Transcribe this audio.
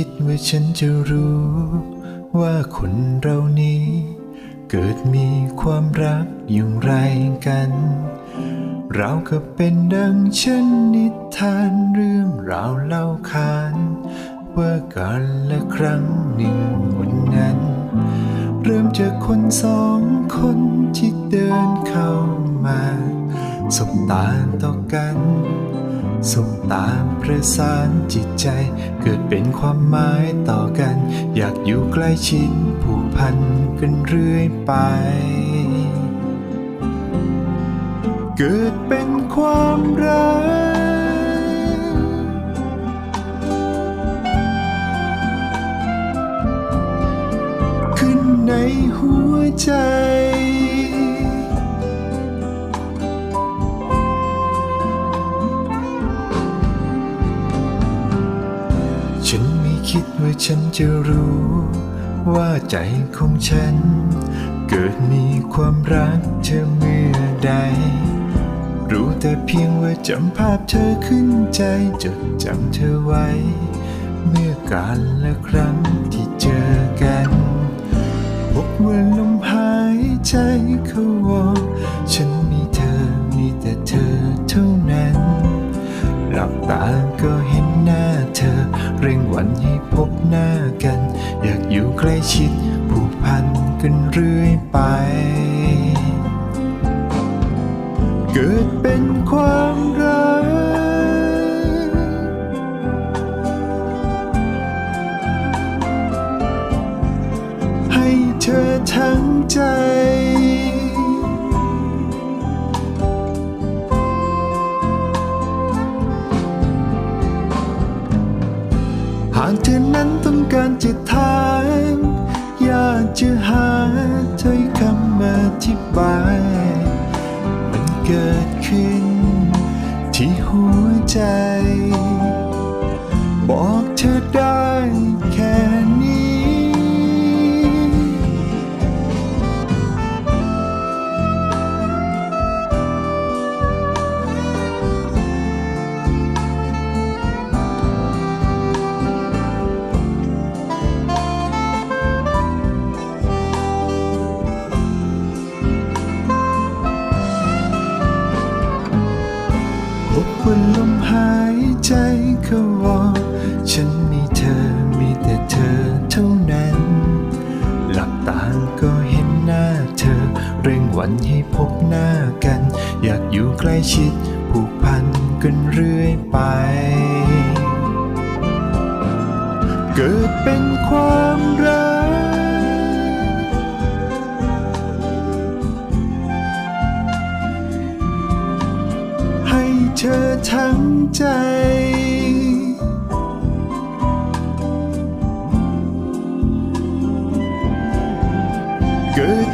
คิดว่าฉันจะรู้ ว่าคนเรานี้ เกิดมีความรักอย่างไรกัน เราก็เป็นดังเช่นนิทานเรื่องราวเล่าขาน ว่ากันละครั้งหนึ่งวันนั้น เริ่มจากคนสองคนที่เดินเข้ามาสบตาต่อกัน สบตามประสานจิตใจ เกิดเป็นความหมายต่อกัน อยากอยู่ใกล้ชิดผูกพันกันเรื่อยไป เกิดเป็นความรัก ขึ้นในหัวใจ ฉันไม่คิดว่าฉันจะรู้ ว่าใจของฉัน เกิดมีความรักเธอเมื่อใด รู้แต่เพียงว่าจำภาพเธอขึ้นใจ จดจำเธอไว้ เมื่อการละครั้งที่เจอกันพบว่าลมหายใจเขาวอฉันมีเธอมีแต่เธอเท่านั้น หลับตาก็เห็น เร่งวันให้พบหน้ากัน อยากอยู่ใกล้ชิดผูกพันกันเรื่อยไป เกิดเป็นความรัก ให้เธอทั้งใจากเธอนั้นต้องการจะถามอยากจะหาถ้อยคำอธิบาย มันเกิดขึ้นที่หัวใจายใจเขาวอนฉันมีเธอมีแต่เธอเท่านั้น หลับตาก็เห็นหน้าเธอ เร่งวันให้พบหน้ากัน อยากอยู่ใกล้ชิดผูกพันกันเรื่อยไป เกิดเป็นความรัก เธอทั้งใจ เกิด